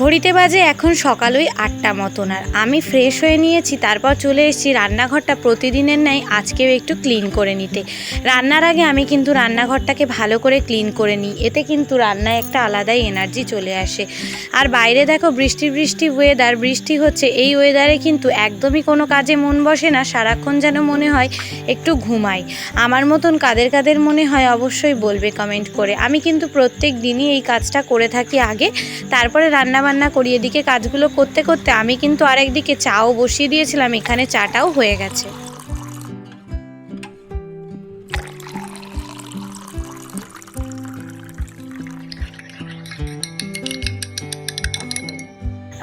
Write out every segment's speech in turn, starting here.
ঘড়িতে বাজে এখন সকাল ওই আটটা মতন আর আমি ফ্রেশ হয়ে নিয়েছি, তারপর চলে এসেছি রান্নাঘরটা প্রতিদিনের ন্যায় আজকেও একটু ক্লিন করে নিতে। রান্নার আগে আমি কিন্তু রান্নাঘরটাকে ভালো করে ক্লিন করে নিই, এতে কিন্তু রান্নায় একটা আলাদাই এনার্জি চলে আসে। আর বাইরে দেখো বৃষ্টি বৃষ্টি ওয়েদার বৃষ্টি হচ্ছে, এই ওয়েদারে কিন্তু একদমই কোনো কাজে মন বসে না, সারাক্ষণ যেন মনে হয় একটু ঘুমাই। আমার মতন কাদের কাদের মনে হয় অবশ্যই বলবে কমেন্ট করে। আমি কিন্তু প্রত্যেক দিনই এই কাজটা করে থাকি আগে, তারপরে রান্না বান্না করি, এদিকে কাজগুলো করতে করতে আমি কিন্তু আরেকদিকে চাও বসিয়ে দিয়েছিলাম, এখানে চাটাও হয়ে গেছে।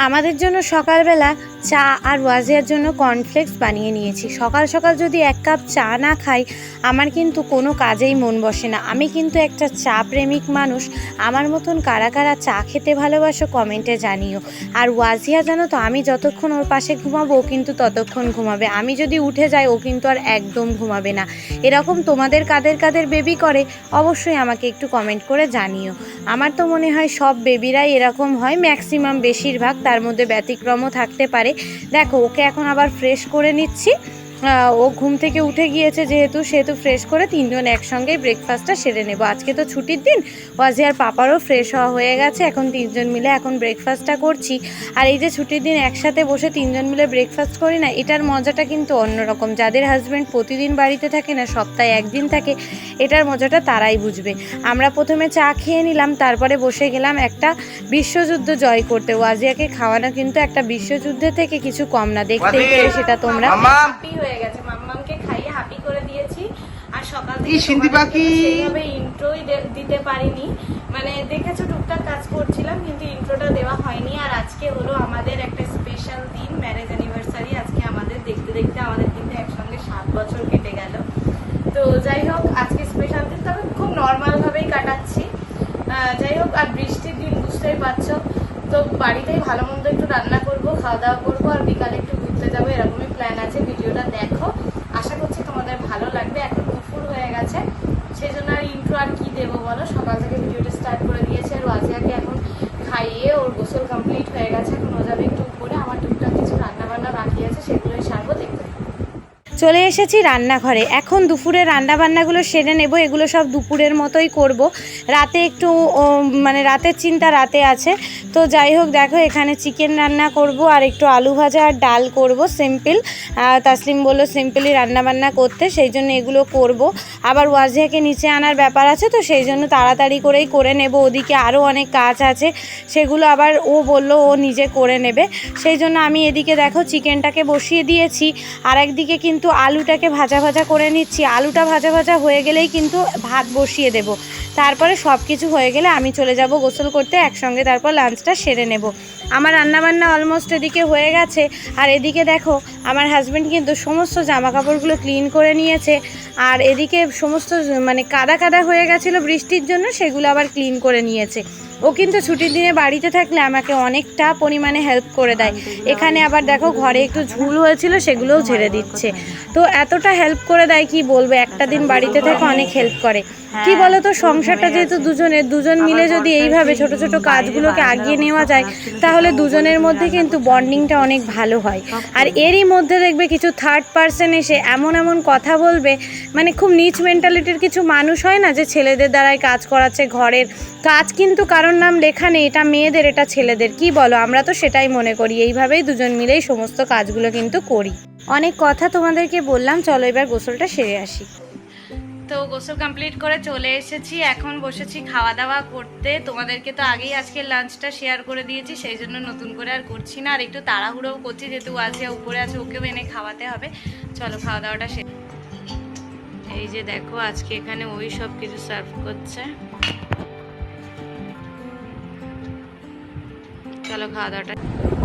আমাদের জন্য সকালবেলা চা আর ওয়াজিয়ার জন্য কর্নফ্লেক্স বানিয়ে নিয়েছি। সকাল সকাল যদি এক কাপ চা না খাই, আমার কিন্তু কোনো কাজেই মন বসে না। আমি কিন্তু একটা চা প্রেমিক মানুষ। আমার মতন কারা কারা চা খেতে ভালোবাসো কমেন্টে জানিও। আর ওয়াজিয়া জানো তো, আমি যতক্ষণ ওর পাশে ঘুমাবো, ও কিন্তু ততক্ষণ ঘুমাবে। আমি যদি উঠে যাই, ও কিন্তু আর একদম ঘুমাবে না। এরকম তোমাদের কাদের কাদের বেবি করে, অবশ্যই আমাকে একটু কমেন্ট করে জানিও। আমার তো মনে হয় সব বেবিরাই এরকম হয়। ম্যাক্সিমাম বেশিরভাগ তার মধ্যে ব্যতিক্রমও থাকতে পারে। দেখো ওকে এখন আবার ফ্রেশ করে নিচ্ছি। ও ঘুম থেকে উঠে গিয়েছে যেহেতু সেহেতু ফ্রেশ করে তিনজন একসঙ্গেই ব্রেকফাস্টটা সেরে নেব। আজকে তো ছুটির দিন ওয়াজিয়ার পাপারও ফ্রেশ হওয়া হয়ে গেছে এখন তিনজন মিলে এখন ব্রেকফাস্টটা করছি। আর এই যে ছুটির দিন একসাথে বসে তিনজন মিলে ব্রেকফাস্ট করি না এটার মজাটা কিন্তু অন্যরকম। যাদের হাজব্যান্ড প্রতিদিন বাড়িতে থাকে না সপ্তাহে একদিন থাকে এটার মজাটা তারাই বুঝবে। আমরা প্রথমে চা খেয়ে নিলাম তারপরে বসে গেলাম একটা বিশ্বযুদ্ধ জয় করতে। ওয়াজিয়াকে খাওয়ানো কিন্তু একটা বিশ্বযুদ্ধের থেকে কিছু কম না দেখতে সেটা তোমরা। মাম্মা! হয়ে গেছে। মাম্মামকে খাইয়ে হ্যাপি করে দিয়েছি। আর সকাল এই সিন্ধি পাখি! ইন্ট্রোই দিতে পারিনি। মানে দেখেছ টুকটাক কাজ করছিলাম কিন্তু ইন্ট্রোটা দেওয়া হয়নি। আর আজকে হলো আমাদের একটা স্পেশাল দিন ম্যারেজ অ্যানিভার্সারি আজকে আমাদের দেখতে দেখতে আমাদের কিন্তু একসঙ্গে সাত বছর কেটে গেল। তো যাই হোক আজকে স্পেশাল দিন তবে খুব নর্মাল ভাবেই কাটাচ্ছি। যাই হোক আর বৃষ্টির দিন বুঝতেই পারছ। তো বাড়িতেই ভালো মন্দ একটু রান্না করব খাওয়া দাওয়া করব আর বিকালে একটু ঘুরতে যাব এরকমই প্ল্যান আছে ভিডিওটা দেখো। আশা করছি তোমাদের ভালো লাগবে। এখন দুপুর হয়ে গেছে। সেই জন্য আর ইন্ট্রো আর কি দেবো বলো? সকাল থেকে ভিডিওটা স্টার্ট করে দিয়েছে আর ওয়াজিয়াকে এখন খাইয়ে ওর গোসল কমপ্লিট হয়ে গেছে এখন ও যাবে একটু উপরে আমার টুকটাক কিছু রান্না বান্না বাকি আছে সেগুলোই সারবো দেখতে চলে এসেছি রান্নাঘরে। এখন দুপুরে রান্না বান্নাগুলো সেরে নেব, এগুলো সব দুপুরের মতোই করব। রাতে একটু মানে রাতের চিন্তা রাতে আছে। তো যাই হোক, দেখো এখানে চিকেন রান্না করব আর একটু আলু ভাজা আর ডাল করব সিম্পল। তাসলিম বলল সিম্পলি রান্নাবান্না করতে, সেই জন্য এগুলো করব। আবার ওয়াজিয়াকে নিচে আনার ব্যাপার আছে তো, সেই জন্য তাড়াতাড়ি করেই করে নেব। ওদিকে আরও অনেক কাজ আছে, সেগুলো আবার ও বলল ও নিজে করে নেবে। সেই জন্য আমি এদিকে দেখো চিকেনটাকে বসিয়ে দিয়েছি। আর একদিকে কিন্তু আলুটাকে ভাজা ভাজা করে নিচ্ছি। আলুটা ভাজা ভাজা হয়ে গেলেই কিন্তু ভাত বসিয়ে দেব। তারপরে সব কিছু হয়ে গেলে আমি চলে যাব গোসল করতে, একসঙ্গে তারপর লাঞ্চটা সেরে নেব। আমার রান্নাবান্না অলমোস্ট এদিকে হয়ে গেছে। আর এদিকে দেখো, আমার হাজব্যান্ড কিন্তু সমস্ত জামা কাপড়গুলো ক্লিন করে নিয়েছে। আর এদিকে সমস্ত মানে কাদা কাদা হয়ে গেছিল বৃষ্টির জন্য, সেগুলো আবার ক্লিন করে নিয়েছে। ও কিন্তু ছুটির দিনে বাড়িতে থাকলে আমাকে অনেকটা পরিমাণে হেল্প করে দেয়। এখানে আবার দেখো ঘরে একটু ঝুল হয়েছিল, সেগুলোও ঝেড়ে দিচ্ছে। তো এতটা হেল্প করে দেয় কি বলব? একটা দিন বাড়িতে থেকে অনেক হেল্প করে। কি বলো তো সংসারটা যেহেতু দুজনের, দুজন মিলে যদি এইভাবে ছোট ছোট কাজগুলোকে আগিয়ে নেওয়া যায়, তাহলে দুজনের মধ্যে কিন্তু বন্ডিংটা অনেক ভালো হয়। আর এরই মধ্যে দেখবে কিছু থার্ড পার্সন এসে এমন এমন কথা বলবে। মানে খুব নিচ মেন্টালিটির কিছু মানুষ হয় না যে ছেলেদের দ্বারাই কাজ করাচ্ছে, ঘরের কাজ কিন্তু কারোর নাম লেখা নেই, এটা মেয়েদের, এটা ছেলেদের। কি বলো? আমরা তো সেটাই মনে করি। এইভাবেই দুজন মিলেই সমস্ত কাজগুলো কিন্তু করি। অনেক কথা তোমাদেরকে বললাম, চলো এবার গোসলটা সেরে আসি। তো গোসল কমপ্লিট করে চলে এসেছি, এখন বসেছি খাওয়া দাওয়া করতে। তোমাদেরকে তো আগেই আজকে লাঞ্চটা শেয়ার করে দিয়েছি, সেই জন্য নতুন করে আর করছি না। আর একটু তাড়াহুড়োও করছি, যেহেতু আজকে উপরে আছে, ওকেও এনে খাওয়াতে হবে। চলো খাওয়া দাওয়াটা সে এই যে দেখো, আজকে এখানে ওই সব কিছু সার্ভ করছে। চলো খাওয়া দাওয়াটা।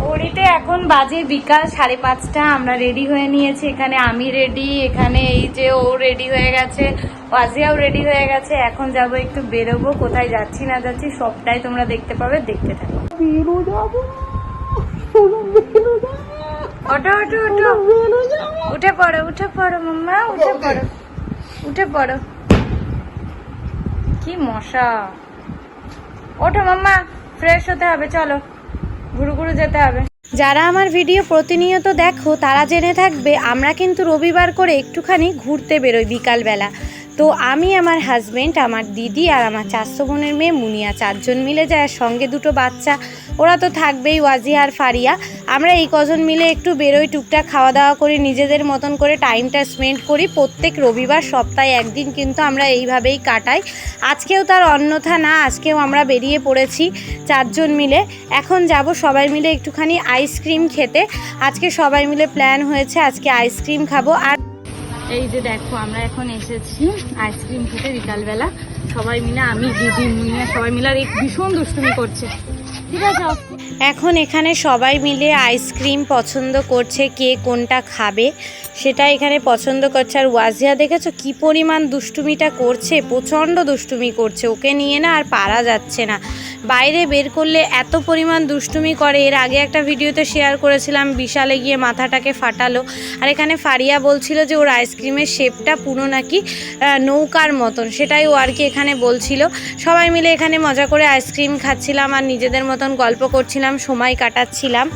ঘড়িতে এখন বাজে বিকাল সাড়ে পাঁচটা আমরা রেডি হয়ে নিয়েছি এখানে আমি রেডি এখানে এই যে ও রেডি হয়ে গেছে ওয়াজিয়াও রেডি হয়ে গেছে এখন যাব একটু বেরোবো কোথায় যাচ্ছি না যাচ্ছি সবটাই তোমরা দেখতে পাবে দেখতে থাকো। ওঠো ওঠো ওঠো। উঠে পড়ো উঠে পড়ো মাম্মা উঠে পড়ো। উঠে পড়ো। কি মশা। ওঠো মাম্মা ফ্রেশ হতে হবে চলো। ঘুরু যেতে হবে। যারা আমার ভিডিও প্রতিনিয়ত দেখো, তারা জেনে থাকবে, আমরা কিন্তু রবিবার করে একটুখানি ঘুরতে বেরোই বিকালবেলা। তো আমি, আমার হাজব্যান্ড আমার দিদি আর আমার চারশো বোনের মেয়ে মুনিয়া, চারজন মিলে যায় সঙ্গে দুটো বাচ্চা। ওরা তো থাকবেই, ওয়াজিয়া আর ফারিয়া। আমরা এই কজন মিলে একটু বেরোই, টুকটাক খাওয়া দাওয়া করি, নিজেদের মতন করে টাইমটা স্পেন্ড করি। প্রত্যেক রবিবার সপ্তাহে একদিন কিন্তু আমরা এইভাবেই কাটাই। আজকেও তার অন্যথা না, আজকেও আমরা বেরিয়ে পড়েছি চারজন মিলে। এখন যাব সবাই মিলে একটুখানি আইসক্রিম খেতে। আজকে সবাই মিলে প্ল্যান হয়েছে, আজকে আইসক্রিম খাব। আর এই যে দেখো, আমরা এখন এসেছি আইসক্রিম খেতে বিকালবেলা। সবাই মিলে, আমি, দিদি, মুনিয়া, সবাই মিলে, আর ভীষণ দুষ্টুমি করছে। ঠিক আছে এখন এখানে সবাই মিলে আইসক্রিম পছন্দ করছে, কে কোনটা খাবে সেটা এখানে পছন্দ করছে। আর ওয়াজিয়া, দেখেছ কি পরিমাণ দুষ্টুমিটা করছে? প্রচণ্ড দুষ্টুমি করছে, ওকে নিয়ে না আর পারা যাচ্ছে না। বাইরে বের করলে এত পরিমাণ দুষ্টুমি করে। এর আগে একটা ভিডিওতে শেয়ার করেছিলাম, বিশালে গিয়ে মাথাটাকে ফাটালো। আর এখানে ফারিয়া বলছিল যে, ওর আইসক্রিমের শেপটা পুরো নাকি নৌকার মতন। সেটাই ও আর কি এখানে বলছিল। সবাই মিলে এখানে মজা করে আইসক্রিম খাচ্ছিলাম আর নিজেদের মতন গল্প করছিলাম। সময় কাটাচ্ছিলাম।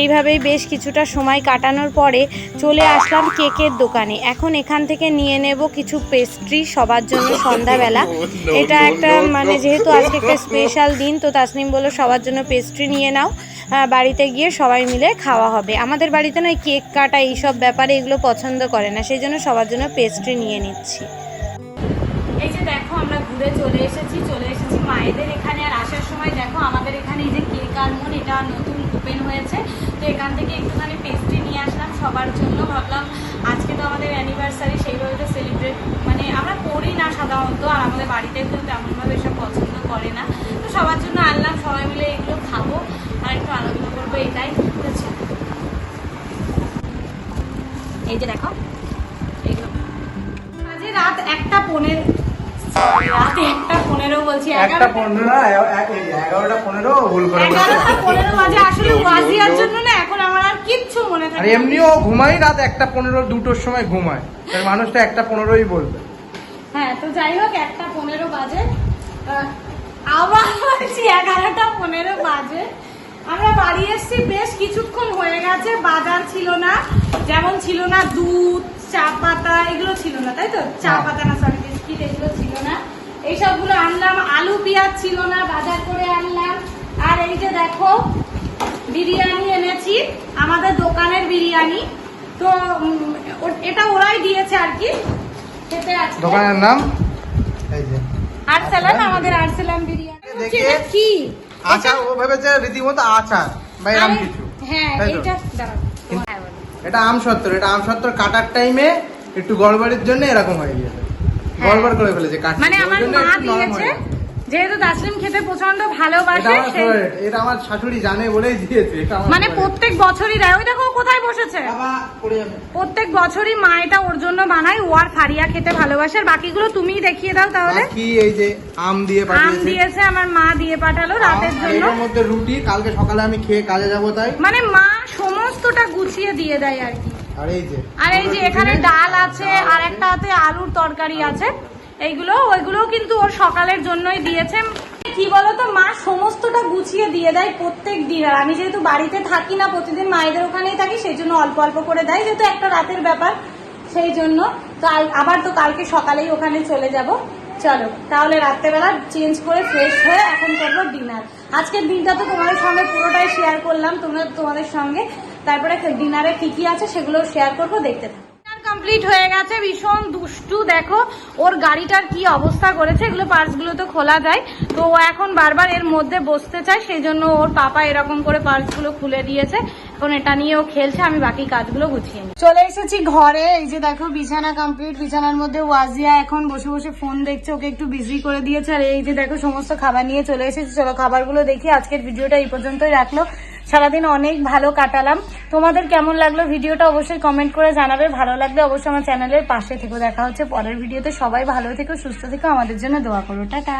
এইভাবেই বেশ কিছুটা সময় কাটানোর পরে চলে আসলাম কেকের দোকানে। এখন এখান থেকে নিয়ে নেব কিছু পেস্ট্রি সবার জন্য সন্ধ্যাবেলা। এটা একটা মানে যেহেতু আজকে একটা স্পেশাল দিন তো তাসনিম বলল সবার জন্য পেস্ট্রি নিয়ে নাও। বাড়িতে গিয়ে সবাই মিলে খাওয়া হবে। আমাদের বাড়িতে নয় কেক কাটা এইসব ব্যাপারে এগুলো পছন্দ করে না। সেই জন্য সবার জন্য পেস্ট্রি নিয়ে নিচ্ছি। এই যে দেখো আমরা ঘুরে চলে এসেছি চলে এসেছি মায়েদের এখানে। আর আসার সময় দেখো আমাদের এখানে এই যে আনমন এটা নতুন ওপেন হয়েছে। তো এখান থেকে একটুখানি পেস্ট্রি নিয়ে আসলাম সবার জন্য। ভাবলাম আজকে তো আমাদের অ্যানিভার্সারি সেইভাবে তো সেলিব্রেট মানে আমরা করি না সাধারণত, আর আমাদের বাড়িতে তো তেমনভাবে এসব পছন্দ করে না। তো সবার জন্য আনলাম, সবাই মিলে এগুলো খাব আর একটু আনন্দ করব, এটাই। এই যে দেখো, এগুলো। রাত একটা পনেরো রাত একটা পনেরো বলছি একটা পনেরো না এগারোটা পনেরো ভুল করে এগারোটা পনেরো বাজে আসলে ওয়াজিয়ার জন্য না এখন আমার আর কিচ্ছু মনে থাকে এমনিও ঘুমাই রাত একটা পনেরো দুটোর সময় ঘুমায়। তার মানুষটা একটা পনেরোই বলবে। হ্যাঁ তো যাই হোক একটা পনেরো বাজে। আহ, আবার বলছি এগারোটা পনেরো বাজে। আমরা বাড়ি এসেছি বেশ কিছুক্ষণ হয়ে গেছে বাজার ছিল না। যেমন ছিল না দুধ চা পাতা এগুলো ছিল না তাই তো? চা। পাতা না সরি বিস্কিট এগুলো ছিল না। এইসবগুলো আনলাম। আলু পেঁয়াজ ছিল না বাজার করে আনলাম। আর এই যে দেখো বিরিয়ানি এনেছি। আমাদের দোকানের বিরিয়ানি। তো এটা ওরাই দিয়েছে আর কি। খেতে আজকে দোকানের নাম? এই যে। আরসালান আমাদের আরসালান বিরিয়ানি। দেখে- এটা কি? আচার ও ভেবেছে রীতিমতো আচার এরম আরে, কিছু। হ্যাঁ এটা দাঁড়াও। এটা আম সত্তর এটা আম সত্তর কাটার টাইমে একটু গড়বড়ের জন্য এরকম হয়ে গিয়েছে। গড়বড় করে ফেলেছে মানে আমার মা দিয়েছে যেহেতু তাসলিম খেতে প্রচণ্ড ভালোবাসে এটা আমার শাশুড়ি জানে বলেই দিয়েছে মানে প্রত্যেক বছরই দেয়। ওই দেখো কোথায় বসেছে। প্রত্যেক বছরই মা এটা ওর জন্য বানায় ও আর ফারিয়া খেতে ভালোবাসে। আর বাকিগুলো তুমিই দেখিয়ে দাও তাহলে। বাকি এই যে আম দিয়ে আম দিয়েছে আমার মা দিয়ে পাঠালো রাতের জন্য। মধ্যে রুটি কালকে সকালে আমি খেয়ে কাজে যাব তাই। মানে মা সমস্তটা গুছিয়ে দিয়ে দেয় আর কি। আর এই যে এখানে ডাল আছে আর একটা হাতে আলুর তরকারি আছে। এইগুলো ওইগুলোও কিন্তু ওর সকালের জন্যই দিয়েছে। কি বলতো মা সমস্তটা গুছিয়ে দিয়ে দেয় প্রত্যেক দিন। আর আমি যেহেতু বাড়িতে থাকি না প্রতিদিন মায়েদের ওখানেই থাকি সেই জন্য অল্প অল্প করে দেয় যেহেতু একটা রাতের ব্যাপার সেই জন্য। তো আবার তো কালকে সকালেই ওখানে চলে যাব। চলো তাহলে রাত্রেবেলা চেঞ্জ করে ফ্রেশ হয়ে এখন করব ডিনার। আজকের দিনটা তো তোমাদের সঙ্গে পুরোটাই শেয়ার করলাম তোমরা তোমাদের সঙ্গে। তারপরে ডিনারে কি কি আছে সেগুলো শেয়ার করব দেখতে থাকো। কমপ্লিট হয়ে গেছে ভীষণ দুষ্টু দেখো ওর গাড়িটার কি অবস্থা করেছে এগুলো পার্টসগুলো তো খোলা যায়। তো ও এখন বারবার এর মধ্যে বসতে চায় সেই জন্য ওর পাপা এরকম করে পার্টসগুলো খুলে দিয়েছে। এখন এটা নিয়ে ও খেলছে আমি বাকি কাজগুলো গুছিয়ে নিই চলে এসেছি ঘরে এই যে দেখো বিছানা কমপ্লিট বিছানার মধ্যে ওয়াজিয়া এখন বসে বসে ফোন দেখছে ওকে একটু বিজি করে দিয়েছে। আর এই যে দেখো সমস্ত খাবার নিয়ে চলে এসেছি চলো খাবারগুলো দেখি আজকের ভিডিওটা এই পর্যন্তই রাখল। সারাদিন অনেক ভালো কাটালাম। তোমাদের কেমন লাগল ভিডিওটা অবশ্যই কমেন্ট করে জানাবে। ভালো লাগলে অবশ্যই আমার চ্যানেলের পাশে থেকে। দেখা হচ্ছে পরের ভিডিওতে। সবাই ভালো থেকো, সুস্থ থেকো। আমাদের জন্য দোয়া করো। টাটা।